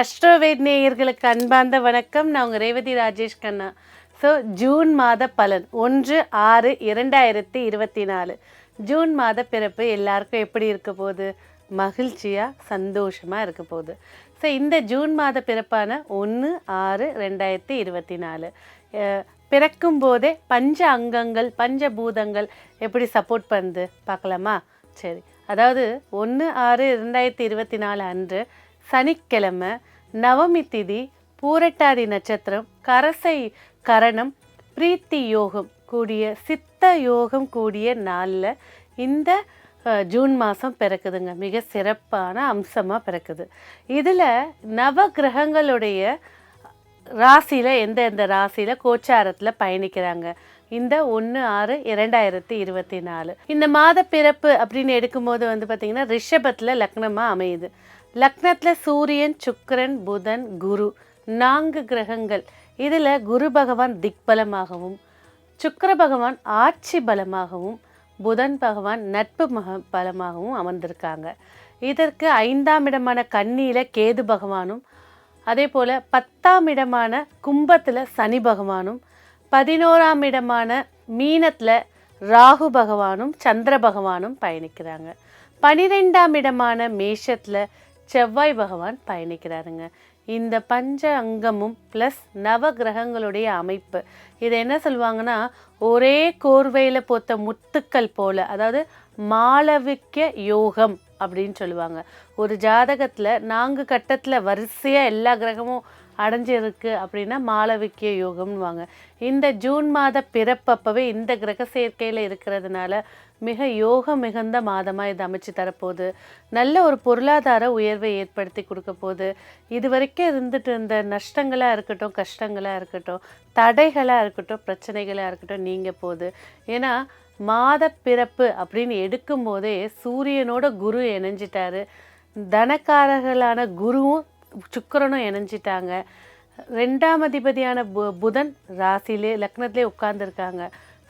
அஸ்ட்ரோவேட் நேயர்களுக்கு அன்பார்ந்த வணக்கம். நான் உங்கள் ரேவதி ராஜேஷ் கண்ணா. ஸோ ஜூன் மாத பலன் ஒன்று ஆறு இரண்டாயிரத்தி இருபத்தி நாலு ஜூன் மாத பிறப்பு எல்லாருக்கும் எப்படி இருக்க போகுது? மகிழ்ச்சியாக சந்தோஷமாக இருக்க போகுது. ஸோ இந்த ஜூன் மாத பிறப்பான ஒன்று ஆறு ரெண்டாயிரத்தி இருபத்தி நாலு பிறக்கும் போதே பஞ்ச அங்கங்கள் பஞ்சபூதங்கள் எப்படி சப்போர்ட் பண்ணுது? பார்க்கலாமா? சரி. அதாவது ஒன்று ஆறு ரெண்டாயிரத்தி இருபத்தி நாலு அன்று சனிக்கிழமை நவமி திதி பூரட்டாதி நட்சத்திரம் கரசை கரணம் பிரீத்தி யோகம் கூடிய சித்த யோகம் கூடிய நாளில் இந்த ஜூன் மாதம் பிறக்குதுங்க. மிக சிறப்பான அம்சமாக பிறக்குது. இதில் நவ கிரகங்களுடைய ராசியில் எந்த எந்த ராசியில் கோச்சாரத்தில் பயணிக்கிறாங்க? இந்த ஒன்று ஆறு இரண்டாயிரத்தி இருபத்தி நாலு. இந்த மாத பிறப்பு அப்படின்னு எடுக்கும்போது வந்து பார்த்திங்கன்னா ரிஷபத்தில் லக்னமாக அமையுது. லக்னத்தில் சூரியன் சுக்கரன் புதன் குரு நான்கு கிரகங்கள். இதில் குரு பகவான் திக்பலமாகவும் சுக்கர பகவான் ஆட்சி பலமாகவும் புதன் பகவான் நட்பு மக பலமாகவும் அமர்ந்திருக்காங்க. இதற்கு ஐந்தாம் இடமான கன்னியில் கேது பகவானும் அதே போல் பத்தாம் இடமான கும்பத்தில் சனி பகவானும் பதினோராம் இடமான மீனத்தில் ராகு பகவானும் சந்திர பகவானும் பயணிக்கிறாங்க. பனிரெண்டாம் இடமான மேஷத்தில் செவ்வாய் பகவான் பயணிக்கிறாருங்க. இந்த பஞ்ச அங்கமும் ப்ளஸ் நவ கிரகங்களுடைய அமைப்பு. இதை என்ன சொல்லுவாங்கன்னா ஒரே கோர்வையில் போத்த முத்துக்கள் போல அதாவது மாளவிக்க யோகம். அப்படின்னு சொல்லுவாங்க. ஒரு ஜாதகத்தில் நான்கு கட்டத்தில் வரிசையாக எல்லா கிரகமும் அடைஞ்சிருக்கு அப்படின்னா மாளவிக்கிய யோகம்னுவாங்க. இந்த ஜூன் மாத பிறப்பப்பவே இந்த கிரக சேர்க்கையில் இருக்கிறதுனால மிக யோகம் மிகுந்த மாதமாக இது அமைச்சு தரப்போகுது. நல்ல ஒரு பொருளாதார உயர்வை ஏற்படுத்தி கொடுக்க போகுது. இது வரைக்கும் இருந்துட்டு இருந்த நஷ்டங்களாக இருக்கட்டும் கஷ்டங்களாக இருக்கட்டும் தடைகளாக இருக்கட்டும் பிரச்சனைகளாக இருக்கட்டும் நீங்கள் போகுது. ஏன்னா மாத பிறப்பு அப்படின்னு எடுக்கும்போதே சூரியனோட குரு இணைஞ்சிட்டாரு. தனக்காரர்களான குருவும் சுக்கரனும் இணைஞ்சிட்டாங்க. ரெண்டாம் அதிபதியான பு புதன் ராசிலே லக்னத்திலே உட்கார்ந்துருக்காங்க.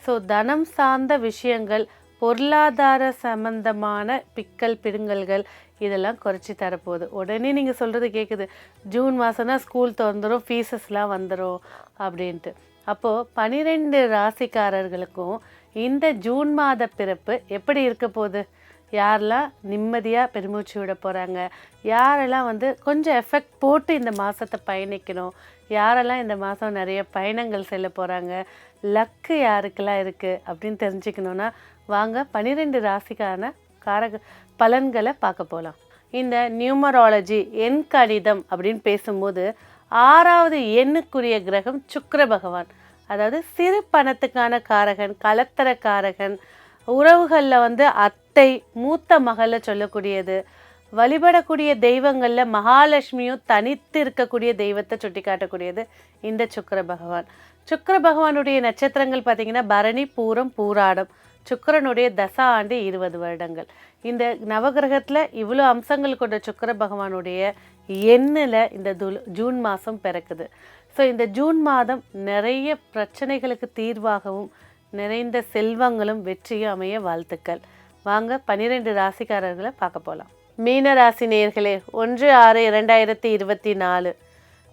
ஸோ தனம் சார்ந்த விஷயங்கள் பொருளாதார சம்பந்தமான பிக்கல் பிடுங்கல்கள் இதெல்லாம் குறைச்சி தரப்போகுது. உடனே நீங்கள் சொல்கிறது கேட்குது ஜூன் மாதம்னா ஸ்கூல் திறந்துடும் ஃபீஸஸ்லாம் வந்துடும் அப்படின்ட்டு. அப்போது பனிரெண்டு ராசிக்காரர்களுக்கும் இந்த ஜூன் மாத பிறப்பு எப்படி இருக்க போகுது? யாரெல்லாம் நிம்மதியாக பெருமூச்சு விட போகிறாங்க யாரெல்லாம் வந்து கொஞ்சம் எஃபெக்ட் போட்டு இந்த மாதத்தை பயணிக்கணும்? யாரெல்லாம் இந்த மாதம் நிறைய பயணங்கள் செல்ல போகிறாங்க லக்கு யாருக்கெல்லாம் இருக்குது அப்படின்னு தெரிஞ்சுக்கணுன்னா வாங்க பன்னிரெண்டு ராசிக்கான காரக பலன்களை பார்க்க போகலாம் இந்த நியூமராலஜி எண் கணிதம் அப்படின்னு பேசும்போது ஆறாவது எண்ணுக்குரிய கிரகம் சுக்கர பகவான். அதாவது சிறு பணத்துக்கான காரகன் கலத்தர காரகன் உறவுகளில் வந்து அத்தை மூத்த மகளை சொல்லக்கூடியது. வழிபடக்கூடிய தெய்வங்களில் மகாலட்சுமியும் தனித்து இருக்கக்கூடிய தெய்வத்தை சுட்டி காட்டக்கூடியது இந்த சுக்கர பகவான். சுக்கர பகவானுடைய நட்சத்திரங்கள் பார்த்திங்கன்னா பரணி பூரம் பூராடம். சுக்கிரனுடைய தசா ஆண்டு இருபது வருடங்கள். இந்த நவகிரகத்தில் இவ்வளோ அம்சங்கள் கொண்ட சுக்கர பகவானுடைய எண்ணில் இந்த துல் ஜூன் மாதம் பிறக்குது. ஸோ இந்த ஜூன் மாதம் நிறைய பிரச்சனைகளுக்கு தீர்வாகவும் நிறைந்த செல்வங்களும் வெற்றியும் அமைய வாழ்த்துக்கள். வாங்க பன்னிரெண்டு ராசிக்காரர்களை பார்க்க போகலாம் மீன ராசி நேர்களே ஒன்று ஆறு இரண்டாயிரத்தி இருபத்தி நாலு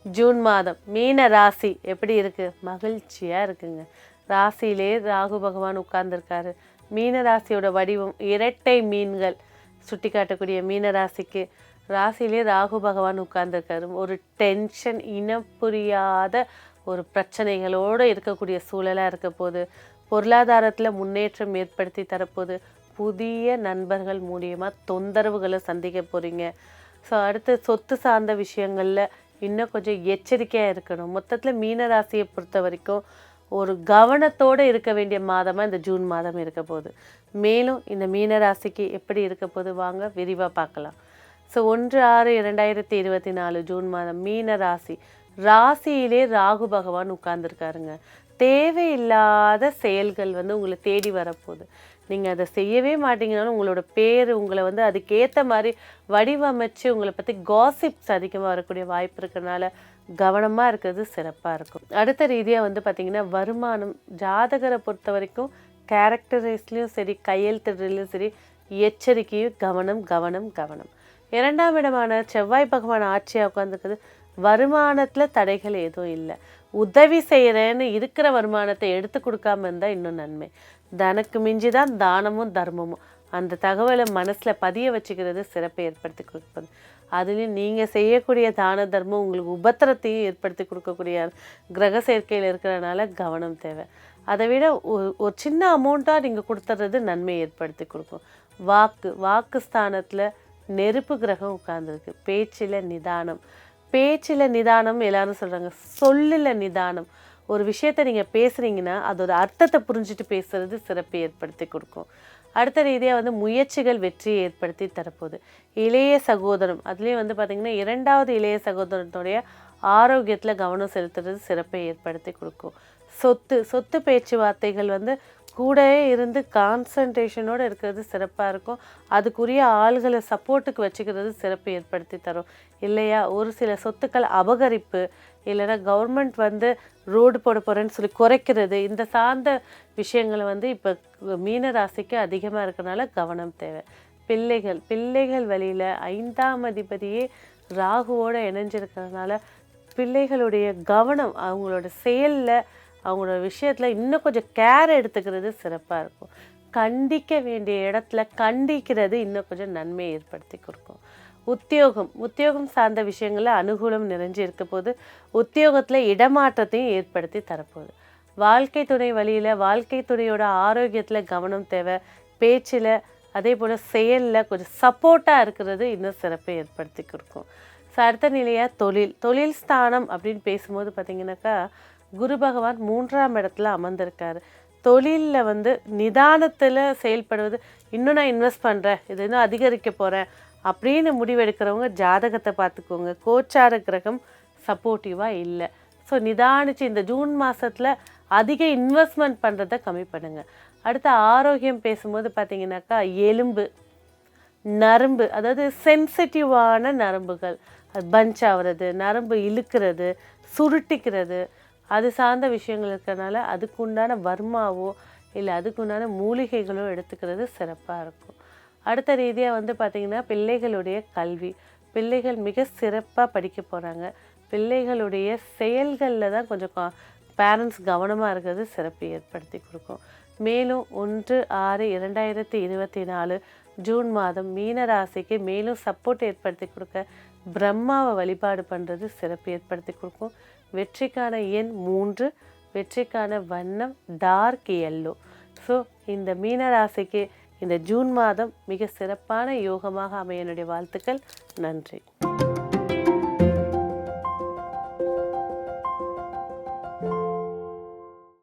ஜூன் மாதம். மீன ராசி எப்படி இருக்குது மகிழ்ச்சியாக இருக்குங்க. ராசியிலே ராகு பகவான் உட்கார்ந்துருக்காரு. மீன ராசியோட வடிவம் இரட்டை மீன்கள் சுட்டி காட்டக்கூடிய மீன ராசிக்கு ராசிலே ராகு பகவான் உட்கார்ந்துருக்காரு. ஒரு டென்ஷன் இனம் புரியாத ஒரு பிரச்சனைகளோடு இருக்கக்கூடிய சூழலாக இருக்க போது பொருளாதாரத்தில் முன்னேற்றம் ஏற்படுத்தி தரப்போது புதிய நண்பர்கள் மூலியமாக தொந்தரவுகளை சந்திக்க போகிறீங்க ஸோ அடுத்து சொத்து சார்ந்த விஷயங்களில் இன்னும் கொஞ்சம் எச்சரிக்கையாக இருக்கணும். மொத்தத்தில் மீன ராசியை பொறுத்த வரைக்கும் ஒரு கவனத்தோடு இருக்க வேண்டிய மாதமாக இந்த ஜூன் மாதம் இருக்க போகுது. மேலும் இந்த மீன ராசிக்கு எப்படி இருக்க போது வாங்க விரிவாக பார்க்கலாம். ஸோ ஒன்று ஆறு இரண்டாயிரத்தி இருபத்தி நாலு ஜூன் மாதம் மீன ராசி. ராசியிலே ராகு பகவான் உட்கார்ந்துருக்காருங்க. தேவையில்லாத செயல்கள் வந்து உங்களை தேடி வரப்போகுது. நீங்கள் அதை செய்யவே மாட்டீங்கனாலும் உங்களோட பேர் உங்களை வந்து அதுக்கேற்ற மாதிரி வடிவமைச்சு உங்களை பற்றி காசிப்ஸ் அதிகமாக வரக்கூடிய வாய்ப்பு இருக்கிறனால கவனமாக இருக்கிறது சிறப்பாக இருக்கும். அடுத்த ரீதியாக வந்து பார்த்திங்கன்னா வருமானம் ஜாதகரை பொறுத்த வரைக்கும் கேரக்டரைஸ்லேயும் சரி கையெழுத்துலையும் சரி எச்சரிக்கையும் கவனம் கவனம் கவனம். இரண்டாம் இடமான செவ்வாய் பகவான் ஆட்சியாக உட்காந்துருக்குது வருமானத்தில் தடைகள் எதுவும் இல்லை. உதவி செய்கிறேன்னு இருக்கிற வருமானத்தை எடுத்து கொடுக்காம இருந்தால் இன்னும் நன்மை. தனக்கு மிஞ்சி தான் தானமும் தர்மமும். அந்த தகவலை மனசில் பதிய வச்சுக்கிறது சிறப்பை ஏற்படுத்தி கொடுப்பது. அதுலேயும் நீங்கள் செய்யக்கூடிய தான தர்மம் உங்களுக்கு உபத்திரத்தையும் ஏற்படுத்தி கொடுக்கக்கூடிய கிரக சேர்க்கையில் இருக்கிறனால கவனம் தேவை. அதை விட ஒரு ஒரு சின்ன அமௌண்ட்டாக நீங்கள் கொடுத்துறது நன்மை ஏற்படுத்தி கொடுக்கும். வாக்கு வாக்கு ஸ்தானத்தில் நெருப்பு கிரகம் உட்கார்ந்துருக்கு. பேச்சில் நிதானம். பேச்சில் நிதானம் எல்லாரும் சொல்கிறாங்க சொல்லில் நிதானம். ஒரு விஷயத்தை நீங்கள் பேசுகிறீங்கன்னா அதோட அர்த்தத்தை புரிஞ்சுட்டு பேசுகிறது சிறப்பை ஏற்படுத்தி கொடுக்கும். அடுத்த ரீதியாக வந்து முயற்சிகள் வெற்றியை ஏற்படுத்தி தரப்போகுது. இளைய சகோதரம் அதுலேயும் வந்து பார்த்திங்கன்னா இரண்டாவது இளைய சகோதரனுடைய ஆரோக்கியத்தில் கவனம் செலுத்துறது சிறப்பை ஏற்படுத்தி கொடுக்கும். சொத்து சொத்து பேச்சுவார்த்தைகள் வந்து கூடவே இருந்து கான்சன்ட்ரேஷனோடு இருக்கிறது சிறப்பாக இருக்கும். அதுக்குரிய ஆள்களை சப்போர்ட்டுக்கு வச்சுக்கிறது சிறப்பு ஏற்படுத்தி தரும். இல்லையா? ஒரு சில சொத்துக்கள் அபகரிப்பு இல்லைன்னா கவர்மெண்ட் வந்து ரோடு போட போகிறேன்னு சொல்லி குறைக்கிறது இந்த சார்ந்த விஷயங்களை வந்து இப்போ மீன ராசிக்கு அதிகமாக இருக்கிறனால கவனம் தேவை. பிள்ளைகள் பிள்ளைகள் வழியில் ஐந்தாம் அதிபதியே ராகுவோடு இணைஞ்சிருக்கிறதுனால பிள்ளைகளுடைய கவனம் அவங்களோட செயலில் அவங்களோட விஷயத்தில் இன்னும் கொஞ்சம் கேர் எடுத்துக்கிறது சிறப்பாக இருக்கும். கண்டிக்க வேண்டிய இடத்துல கண்டிக்கிறது இன்னும் கொஞ்சம் நன்மையை ஏற்படுத்தி கொடுக்கும். உத்தியோகம் உத்தியோகம் சார்ந்த விஷயங்களில் அனுகூலம் நிறைஞ்சு இருக்க போது உத்தியோகத்தில் இடமாற்றத்தையும் ஏற்படுத்தி தரப்போகுது. வாழ்க்கை துணை வழியில் வாழ்க்கை துணையோட ஆரோக்கியத்தில் கவனம் தேவை. பேச்சில் அதே போல் செயலில் கொஞ்சம் சப்போர்ட்டாக இருக்கிறது இன்னும் சிறப்பை ஏற்படுத்தி கொடுக்கும். ஸோ அடுத்த நிலையாக தொழில் தொழில் ஸ்தானம் அப்படின்னு பேசும்போது பார்த்திங்கனாக்கா குரு பகவான் மூன்றாம் இடத்துல அமர்ந்திருக்காரு. தொழிலில் வந்து நிதானத்தில் செயல்படுவது இன்னும் நான் இன்வெஸ்ட் பண்ணுறேன் இது இன்னும் அதிகரிக்க போகிறேன் அப்படின்னு முடிவெடுக்கிறவங்க ஜாதகத்தை பார்த்துக்கோங்க. கோச்சார கிரகம் சப்போர்ட்டிவாக இல்லை. ஸோ நிதானிச்சு இந்த ஜூன் மாதத்தில் அதிக இன்வெஸ்ட்மெண்ட் பண்ணுறத கம்மி பண்ணுங்கள் அடுத்து ஆரோக்கியம் பேசும்போது பார்த்தீங்கன்னாக்கா எலும்பு நரம்பு அதாவது சென்சிட்டிவான நரம்புகள். அது பஞ்ச் ஆகிறது நரம்பு இழுக்கிறது சுருட்டிக்கிறது அது சார்ந்த விஷயங்கள் இருக்கிறனால அதுக்குண்டான வர்மாவோ இல்லை அதுக்குண்டான மூலிகைகளோ எடுத்துக்கிறது சிறப்பாக இருக்கும். அடுத்த ரீதியாக வந்து பார்த்திங்கன்னா பிள்ளைகளுடைய கல்வி. பிள்ளைகள் மிக சிறப்பாக படிக்க போகிறாங்க. பிள்ளைகளுடைய செயல்களில் தான் கொஞ்சம் பேரண்ட்ஸ் கவனமாக இருக்கிறது சிறப்பு ஏற்படுத்தி கொடுக்கும். மேலும் ஒன்று ஆறு இரண்டாயிரத்தி இருபத்தி நாலு ஜூன் மாதம் மீன ராசிக்கு மேலும் சப்போர்ட் ஏற்படுத்தி கொடுக்க பிரம்மாவை வழிபாடு பண்ணுறது சிறப்பு ஏற்படுத்தி கொடுக்கும். வெற்றிக்கான எண் மூன்று வெற்றிக்கான வண்ணம் டார்க் எல்லோ ஸோ இந்த மீனராசிக்கு இந்த ஜூன் மாதம் மிக சிறப்பான யோகமாக அமைய என்னுடைய வாழ்த்துக்கள். நன்றி.